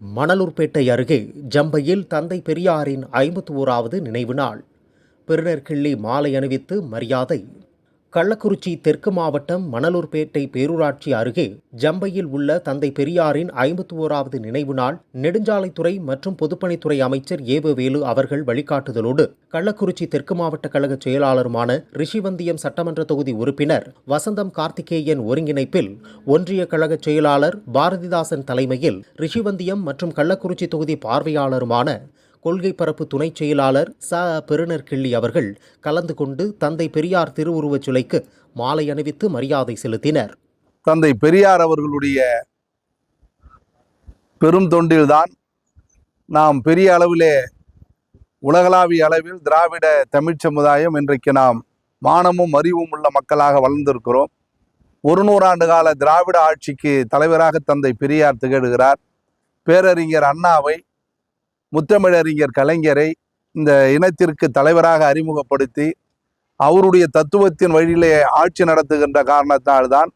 மணலூர்பேட்டை அருகே ஜம்பையில் தந்தை பெரியாரின் ஐம்பத்தி ஓராவது நினைவு நாள். பெருநர்கிள்ளி மாலை அணிவித்து மரியாதை கள்ளக்குறிச்சி தெற்கு மாவட்டம் மணலூர்பேட்டை பேரூராட்சி அருகே ஜம்பையில் உள்ள தந்தை பெரியாரின் ஐம்பத்தி ஓராவது நினைவு நாள் நெடுஞ்சாலைத்துறை மற்றும் பொதுப்பணித்துறை அமைச்சர் ஏவவேலு அவர்கள் வழிகாட்டுதலோடு கள்ளக்குறிச்சி தெற்கு மாவட்ட கழக செயலாளருமான ரிஷிவந்தியம் சட்டமன்ற தொகுதி உறுப்பினர் வசந்தம் கார்த்திகேயன் ஒருங்கிணைப்பில் ஒன்றிய கழக செயலாளர் பாரதிதாசன் தலைமையில் ரிஷிவந்தியம் மற்றும் கள்ளக்குறிச்சி தொகுதி பார்வையாளருமான கொள்கை பரப்பு துணைச் செயலாளர் ச. பெருநர்கிள்ளி அவர்கள் கலந்து கொண்டு தந்தை பெரியார் திருவுருவச் சிலைக்கு மாலை அணிவித்து மரியாதை செலுத்தினர். தந்தை பெரியார் அவர்களுடைய பெரும் தொண்டில்தான் நாம் பெரிய அளவிலே உலகளாவிய அளவில் திராவிட தமிழ்ச் சமுதாயம் இன்றைக்கு நாம் மானமும் அறிவும் உள்ள மக்களாக வளர்ந்திருக்கிறோம். ஒரு நூறாண்டு கால திராவிட ஆட்சிக்கு தலைவராக தந்தை பெரியார் திகழ்கிறார். பேரறிஞர் அண்ணாவை முத்தமிழறிஞர் கலைஞரை இந்த இனத்திற்கு தலைவராக அறிமுகப்படுத்தி அவருடைய தத்துவத்தின் வழியிலே ஆட்சி நடத்துகின்ற காரணத்தால்தான்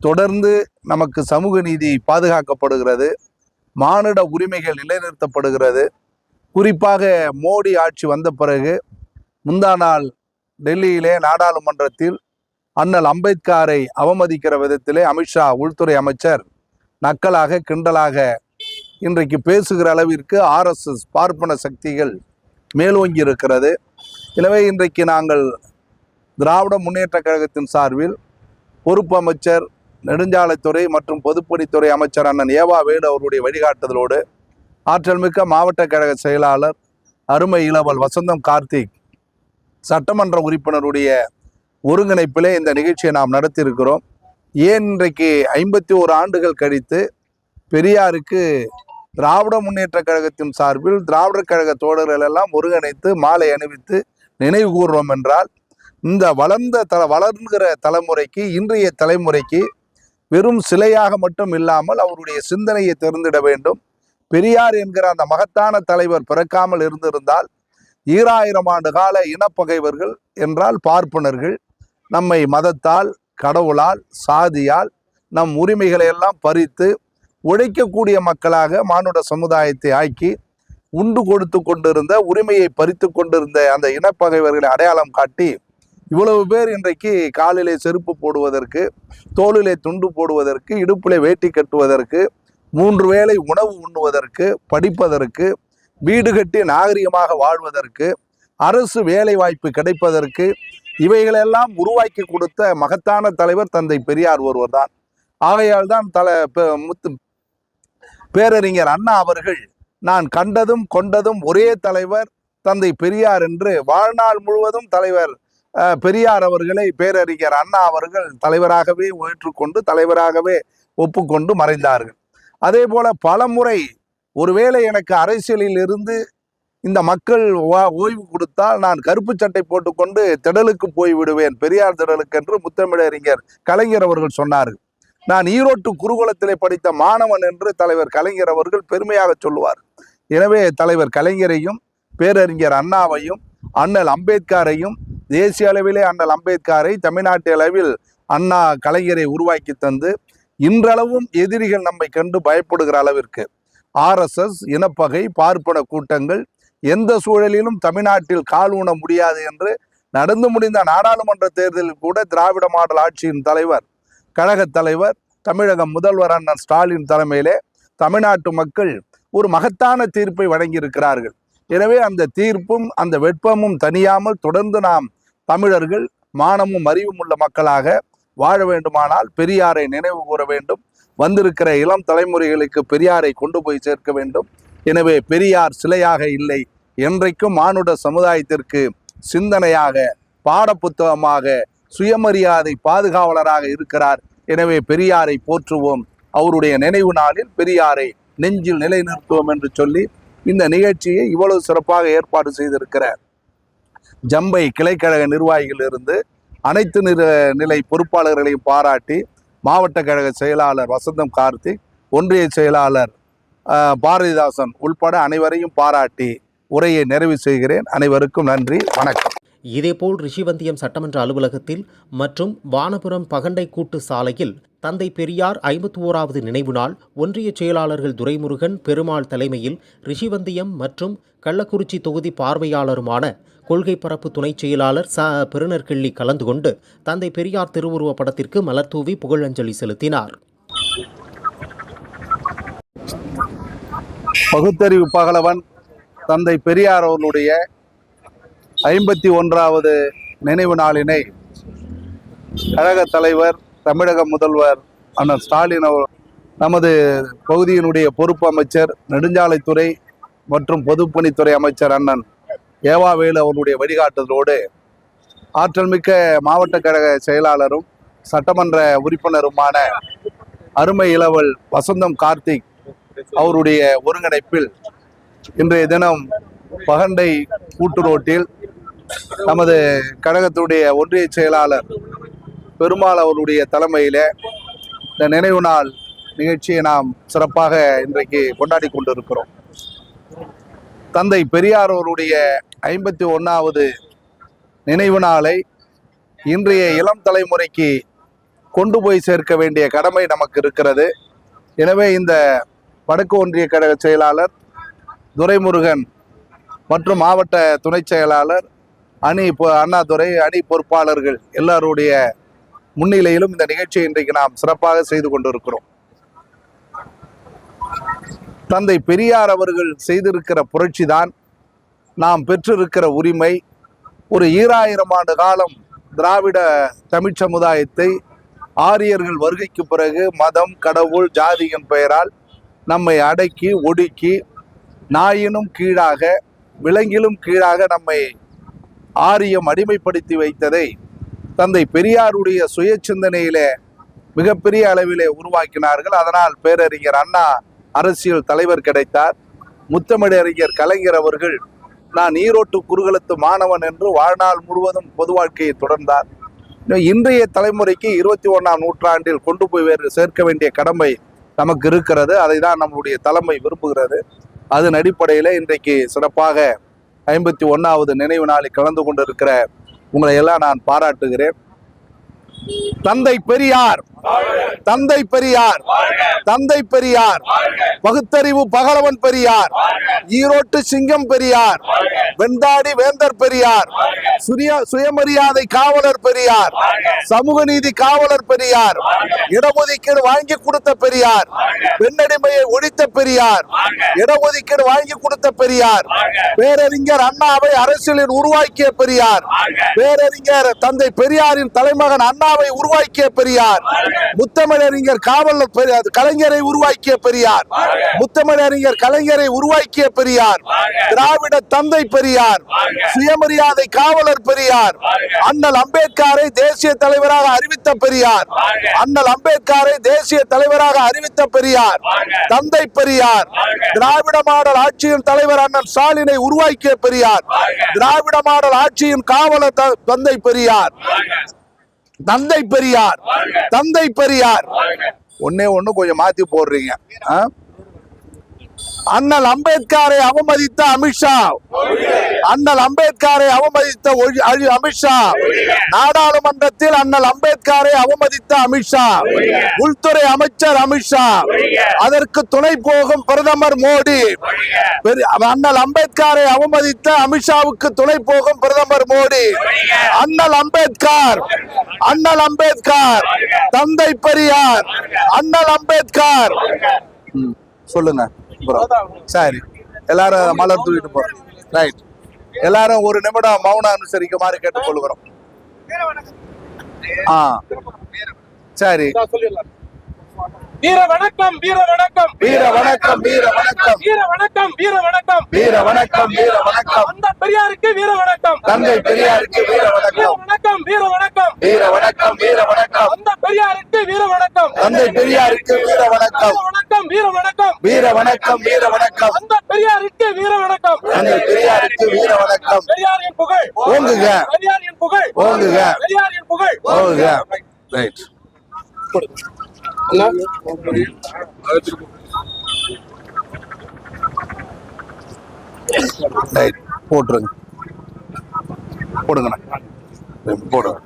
தொடர்ந்து நமக்கு சமூக நீதி பாதுகாக்கப்படுகிறது மானிட உரிமைகள் நிலைநிறுத்தப்படுகிறது. குறிப்பாக மோடி ஆட்சி வந்த பிறகு முந்தா நாள் டெல்லியிலே நாடாளுமன்றத்தில் அண்ணல் அம்பேத்காரை அவமதிக்கிற விதத்திலே அமித்ஷா உள்துறை அமைச்சர் நக்கலாக கிண்டலாக இன்றைக்கு பேசுகிற அளவிற்கு ஆர்எஸ்எஸ் பார்ப்பன சக்திகள் மேலோங்கி இருக்கிறது. எனவே இன்றைக்கு நாங்கள் திராவிட முன்னேற்ற கழகத்தின் சார்பில் பொறுப்பு அமைச்சர் நெடுஞ்சாலைத்துறை மற்றும் பொதுப்பணித்துறை அமைச்சர் அண்ணன் ஏவா வேடு அவருடைய வழிகாட்டுதலோடு ஆற்றல் மிக்க மாவட்ட கழக செயலாளர் அருமை இளவல் வசந்தம் கார்த்திக் சட்டமன்ற உறுப்பினருடைய ஒருங்கிணைப்பிலே இந்த நிகழ்ச்சியை நாம் நடத்தியிருக்கிறோம். ஏன் இன்றைக்கு ஐம்பத்தி ஓரு ஆண்டுகள் கழித்து பெரியாருக்கு திராவிட முன்னேற்ற கழகத்தின் சார்பில் திராவிடர் கழக தோழர்கள் எல்லாம் ஒருங்கிணைத்து மாலை அணிவித்து நினைவு கூர்றோம் என்றால் இந்த வளர்ந்த தல வளர்கிற தலைமுறைக்கு இன்றைய தலைமுறைக்கு வெறும் சிலையாக மட்டும் இல்லாமல் அவருடைய சிந்தனையை தெரிந்திட வேண்டும். பெரியார் என்கிற அந்த மகத்தான தலைவர் பிறக்காமல் இருந்திருந்தால் ஈராயிரம் ஆண்டு கால இனப்பகைவர்கள் என்றால் பார்ப்பனர்கள் நம்மை மதத்தால் கடவுளால் சாதியால் நம் உரிமைகளை எல்லாம் பறித்து உழைக்கக்கூடிய மக்களாக மானுட சமுதாயத்தை ஆக்கி உண்டு கொடுத்து கொண்டிருந்த உரிமையை பறித்து கொண்டிருந்த அந்த இனப்பகைவர்களை அடையாளம் காட்டி இவ்வளவு பேர் இன்றைக்கு காலிலே செருப்பு போடுவதற்கு தோளிலே துண்டு போடுவதற்கு இடுப்பிலே வேட்டி கட்டுவதற்கு மூன்று வேளை உணவு உண்ணுவதற்கு படிப்பதற்கு வீடு கட்டி நாகரிகமாக வாழ்வதற்கு அரசு வேலை வாய்ப்பு கிடைப்பதற்கு இவைகளெல்லாம் உருவாக்கி கொடுத்த மகத்தான தலைவர் தந்தை பெரியார் ஒருவர் தான் ஆகையால் தான் தல முத்து பேரறிஞர் அண்ணா அவர்கள் நான் கண்டதும் கொண்டதும் ஒரே தலைவர் தந்தை பெரியார் என்று வாழ்நாள் முழுவதும் தலைவர் பெரியார் அவர்களை பேரறிஞர் அண்ணா அவர்கள் தலைவராகவே ஏற்றுக்கொண்டு தலைவராகவே ஒப்புக்கொண்டு மறைந்தார்கள். அதே போல பல முறை ஒருவேளை எனக்கு அரசியலில் இருந்து இந்த மக்கள் ஓ- ஓய்வு கொடுத்தால் நான் கருப்பு சட்டை போட்டுக்கொண்டு திடலுக்கு போய் விடுவேன் பெரியார் திடலுக்கு என்று முத்தமிழறிஞர் கலைஞர் அவர்கள் சொன்னார்கள். நான் ஈரோட்டு குருகுலத்திலே படித்த மாணவன் என்று தலைவர் கலைஞர் அவர்கள் பெருமையாக சொல்லுவார். எனவே தலைவர் கலைஞரையும் பேரறிஞர் அண்ணாவையும் அண்ணல் அம்பேத்கரையும் தேசிய அளவிலே அண்ணல் அம்பேத்கரை தமிழ்நாட்டு அளவில் அண்ணா கலைஞரை உருவாக்கி தந்து இன்றளவும் எதிரிகள் நம்மை கண்டு பயப்படுகிற அளவிற்கு ஆர்எஸ்எஸ் இனப்பகை பார்ப்பன கூட்டங்கள் எந்த சூழலிலும் தமிழ்நாட்டில் கால் ஊன முடியாது என்று நடந்து முடிந்த நாடாளுமன்ற தேர்தலில் கூட திராவிட மாடல் ஆட்சியின் தலைவர் கழகத் தலைவர் தமிழக முதல்வர் அண்ணன் ஸ்டாலின் தலைமையிலே தமிழ்நாட்டு மக்கள் ஒரு மகத்தான தீர்ப்பை வழங்கியிருக்கிறார்கள். எனவே அந்த தீர்ப்பும் அந்த வெட்பமும் தனியாமல் தொடர்ந்து நாம் தமிழர்கள் மானமும் அறிவும் உள்ள மக்களாக வாழ வேண்டுமானால் பெரியாரை நினைவு கூற வேண்டும். வந்திருக்கிற இளம் தலைமுறைகளுக்கு பெரியாரை கொண்டு போய் சேர்க்க வேண்டும். எனவே பெரியார் சிலையாக இல்லை. என்றைக்கும் மானுட சமுதாயத்திற்கு சிந்தனையாக பாடப்புத்தகமாக சுயமரியாதை பாதுகாவலராக இருக்கிறார். எனவே பெரியாரை போற்றுவோம். அவருடைய நினைவு நாளில் பெரியாரை நெஞ்சில் நிலைநிறுத்துவோம் என்று சொல்லி இந்த நிகழ்ச்சியை இவ்வளவு சிறப்பாக ஏற்பாடு செய்திருக்கிற ஜம்பை கிளைக்கழக நிர்வாகிகளிலிருந்து அனைத்து நிற நிலை பொறுப்பாளர்களையும் பாராட்டி மாவட்ட கழக செயலாளர் வசந்தம் கார்த்திக் ஒன்றிய செயலாளர் பாரதிதாசன் உள்பட அனைவரையும் பாராட்டி உரையை நிறைவு செய்கிறேன். அனைவருக்கும் நன்றி. வணக்கம். இதேபோல் ரிஷிவந்தியம் சட்டமன்ற அலுவலகத்தில் மற்றும் வானபுரம் பகண்டை கூட்டு சாலையில் தந்தை பெரியார் ஐம்பத்தி ஓராவது நினைவு நாள் ஒன்றிய செயலாளர்கள் துரைமுருகன் பெருமாள் தலைமையில் ரிஷிவந்தியம் மற்றும் கள்ளக்குறிச்சி தொகுதி பார்வையாளருமான கொள்கை பரப்பு துணைச் செயலாளர் ச. பெருநர்கிள்ளி கலந்து கொண்டு தந்தை பெரியார் திருவுருவப் படத்திற்கு மலர்தூவி புகழஞ்சலி செலுத்தினார். பகுத்தறிவு பகலவன் தந்தை பெரியார் அவர்களுடைய ஐம்பத்தி ஒன்றாவது நினைவு நாளினை கழக தலைவர் தமிழக முதல்வர் அண்ணன் ஸ்டாலின் அவர் நமது பகுதியினுடைய பொறுப்பு அமைச்சர் நெடுஞ்சாலைத்துறை மற்றும் பொதுப்பணித்துறை அமைச்சர் அண்ணன் ஏவாவேலு அவருடைய வழிகாட்டுதலோடு ஆற்றல் மிக்க மாவட்ட கழக செயலாளரும் சட்டமன்ற உறுப்பினருமான அருமை இளவல் வசந்தம் கார்த்திக் அவருடைய ஒருங்கிணைப்பில் இன்றைய தினம் பகண்டை கூட்டு ரோட்டில் நமது கழகத்துடைய ஒன்றிய செயலாளர் பெருமாள் அவருடைய தலைமையில இந்த நினைவு நாள் நிகழ்ச்சியை நாம் சிறப்பாக இன்றைக்கு கொண்டாடி கொண்டிருக்கிறோம். தந்தை பெரியார் அவருடைய ஐம்பத்தி ஒன்றாவது நினைவு நாளை இன்றைய இளம் தலைமுறைக்கு கொண்டு போய் சேர்க்க வேண்டிய கடமை நமக்கு இருக்கிறது. எனவே இந்த வடக்கு ஒன்றிய கழக செயலாளர் துரைமுருகன் மற்றும் மாவட்ட துணை செயலாளர் அணி பொ- அண்ணாதுரை அணி பொறுப்பாளர்கள் எல்லாருடைய முன்னிலையிலும் இந்த நிகழ்ச்சியை இன்றைக்கு நாம் சிறப்பாக செய்து கொண்டிருக்கிறோம். தந்தை பெரியார் அவர்கள் செய்திருக்கிற புரட்சி தான் நாம் பெற்றிருக்கிற உரிமை. ஒரு ஈராயிரம் ஆண்டு காலம் திராவிட தமிழ் சமுதாயத்தை ஆரியர்கள் வருகைக்கு பிறகு மதம் கடவுள் ஜாதியின் பெயரால் நம்மை அடக்கி ஒடுக்கி நாயினும் கீழாக விலங்கிலும் கீழாக நம்மை ஆரியம் அடிமைப்படுத்தி வைத்ததை தந்தை பெரியாருடைய சுய சிந்தனையிலே மிகப்பெரிய அளவிலே உருவாக்கினார்கள். அதனால் பேரறிஞர் அண்ணா அரசியல் தலைவர் கிடைத்தார். முத்தமிழறிஞர் கலைஞர் அவர்கள் நான் ஈரோட்டு குறுகலத்து மாணவன் என்று வாழ்நாள் முழுவதும் பொது வாழ்க்கையை தொடர்ந்தார். இன்றைய தலைமுறைக்கு இருபத்தி ஒன்றாம் நூற்றாண்டில் கொண்டு போய் வேறு சேர்க்க வேண்டிய கடமை நமக்கு இருக்கிறது. அதை தான் நம்முடைய தலைமை விரும்புகிறது. அதன் அடிப்படையில் இன்றைக்கு சிறப்பாக ஐம்பத்தி ஒன்றாவது நினைவு நாளில் கலந்து கொண்டிருக்கிற உங்களை எல்லாம் நான் பாராட்டுகிறேன். தந்தை பெரியார் தந்தை பெரியார் தந்தை பெரியார் பகுத்தறிவு பகலவன் பெரியார் ஈரோட்டு சிங்கம் பெரியார் வெண்தாடி வேந்தர் பெரியார் சுய சுயமரியாதை காவலர் பெரியார் சமூக நீதி காவலர் பெரியார் இடஒதுக்கீடு வாங்கி கொடுத்த பெரியார் பெண்ணடிமையை ஒழித்த பெரியார் இடஒதுக்கீடு வாங்கி கொடுத்த பெரியார் பேரறிஞர் அண்ணாவை அரசியலில் உருவாக்கிய பெரியார் பேரறிஞர் தந்தை பெரியாரின் தலைமகன் அண்ணாவை உருவாக்கிய பெரியார் முத்தமிழறிஞர் பெரியார் கலைஞரை உருவாக்கிய பெரியார் முத்தமிழறிஞர் கலைஞரை உருவாக்கிய பெரியார் திராவிட தந்தை பெரியார் சுயமரியாதை காவலர் பெரியார் அண்ணல் அம்பேத்கரை தேசிய தலைவராக அறிவித்த பெரியார் அண்ணல் அம்பேத்கரை தேசிய தலைவராக அறிவித்த பெரியார் தந்தை பெரியார் திராவிட மாடல் ஆட்சியின் தலைவர் அண்ணன் ஸ்டாலினை உருவாக்கிய பெரியார் திராவிட மாடல் ஆட்சியின் காவலர் தந்தை பெரியார் தந்தை பெரியார். தந்தை பெரியார். ஒன்னே ஒண்ணு கொஞ்சம் மாத்தி போடுறீங்க. ஆ? அண்ணல் அம்பேத்கரை அவமதித்த அமித்ஷா அண்ணல் அம்பேத்கரை அவமதித்த ஒழி- அமித்ஷா நாடாளுமன்றத்தில் அண்ணல் அம்பேத்கரை அவமதித்த அமித்ஷா உள்துறை அமைச்சர் அமித்ஷா அதற்கு துணை போகும் பிரதமர் மோடி. பெரிய- அண்ணல் அம்பேத்கரை அவமதித்த அமித்ஷாவுக்கு துணை போகும் பிரதமர் மோடி. அண்ணல் அம்பேத்கர். அண்ணல் அம்பேத்கர். தந்தை பெரியார். அண்ணல் அம்பேத்கர். ம், சொல்லுங்க. Bro. சரி எல்லாரும் மலர் தூக்கிட்டு போறோம் ரைட் எல்லாரும் ஒரு நிமிடம் மௌனம் அனுசரிக்குமாறு கேட்டுக்கொள்கிறோம் ஆ சரி வீர வணக்கம் வீர வணக்கம் வீர வணக்கம் வீர வணக்கம் வீர வணக்கம் வீர வணக்கம் வீர வணக்கம் வீர வணக்கம் அந்த பெரியாருக்கு வீர வணக்கம் தந்தை பெரியாருக்கு வீர வணக்கம் வணக்கம் வீர வணக்கம் வீர வணக்கம் வீர வணக்கம் அந்த பெரியாருக்கு வீர வணக்கம் தந்தை பெரியாருக்கு வீர வணக்கம் வீர வணக்கம் வீர வணக்கம் வீர வணக்கம் வீர வணக்கம் அந்த பெரியாருக்கு வீர வணக்கம் தந்தை பெரியாருக்கு வீர வணக்கம் பெரியாரின் புகழ். ஓங்குக. பெரியாரின் புகழ். ஓங்குக. பெரியாரின் புகழ். ஓகுக ரைட் ரைட் போட்டுருங்க. போடுங்கண்ணே. போடுங்க.